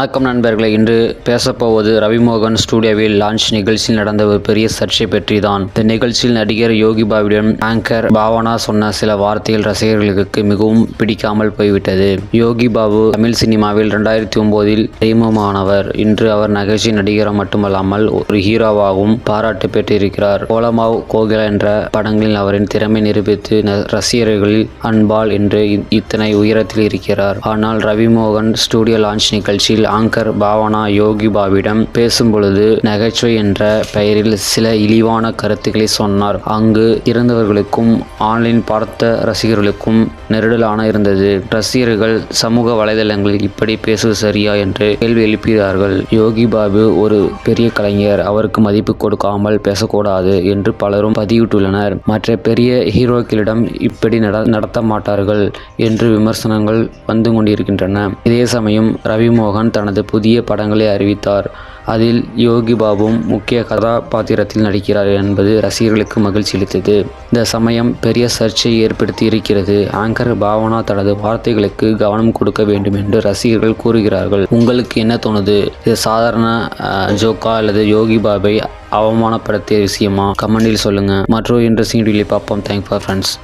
வணக்கம் நண்பர்களே இன்று பேசப்போவது ரவிமோகன் ஸ்டுடியோவில் லான்ச் நிகழ்ச்சியில் நடந்த ஒரு பெரிய சர்ச்சை பற்றி தான் இந்த நிகழ்ச்சியில் நடிகர் யோகி பாபியிடம் ஆங்கர் பாவனா சொன்ன சில வார்த்தைகள் ரசிகர்களுக்கு மிகவும் பிடிக்காமல் போய்விட்டது. யோகி பாபு தமிழ் சினிமாவில் ரெண்டாயிரத்தி ஒன்பதில் அறிமுகமானவர் இன்று அவர் நகைச்சி நடிகராக மட்டுமல்லாமல் ஒரு ஹீரோவாகவும் பாராட்டு பெற்றிருக்கிறார். கோலமாவ் கோகிலா என்ற படங்களில் அவரின் திறமை நிரூபித்து ரசிகர்களில் அன்பால் என்று இத்தனை உயரத்தில் இருக்கிறார். ஆனால் ரவிமோகன் ஸ்டுடியோ லான்ச் நிகழ்ச்சியில் ஆங்கர் பாவனா யோகி பாபிடம் பேசும் பொழுது நகைச்சுவை என்ற பெயரில் சில இழிவான கருத்துக்களை சொன்னார். அங்கு இருந்தவர்களுக்கும் ஆன்லைன் பார்த்த ரசிகர்களுக்கும் நெருடலான இருந்தது. ரசிகர்கள் சமூக வலைதளங்களில் இப்படி பேசுவது சரியா என்று கேள்வி எழுப்பினார்கள். யோகி பாபு ஒரு பெரிய கலைஞர் அவருக்கு மதிப்பு கொடுக்காமல் பேசக்கூடாது என்று பலரும் பதிவிட்டுள்ளனர். மற்ற பெரிய ஹீரோக்களிடம் இப்படி நட நடத்த மாட்டார்கள் என்று விமர்சனங்கள் வந்து கொண்டிருக்கின்றன. இதே சமயம் ரவிமோகன் தனது புதிய படங்களை அறிவித்தார். அதில் யோகி பாபுவும் முக்கிய கதாபாத்திரத்தில் நடிக்கிறார் என்பது ரசிகர்களுக்கு மகிழ்ச்சி அளித்தது. இந்த சமயம் பெரிய சர்ச்சையை ஏற்படுத்தி இருக்கிறது. ஆங்கர் பாவனா தனது வார்த்தைகளுக்கு கவனம் கொடுக்க வேண்டும் என்று ரசிகர்கள் கூறுகிறார்கள். உங்களுக்கு என்ன தோணுது? இது சாதாரண ஜோக்கா அல்லது யோகி பாபை அவமானப்படுத்திய விஷயமா? கமெண்டில் சொல்லுங்க. மற்றொரு இன்ட்ரெஸ்டிங் வீடியோ பார்ப்போம். Thank for friends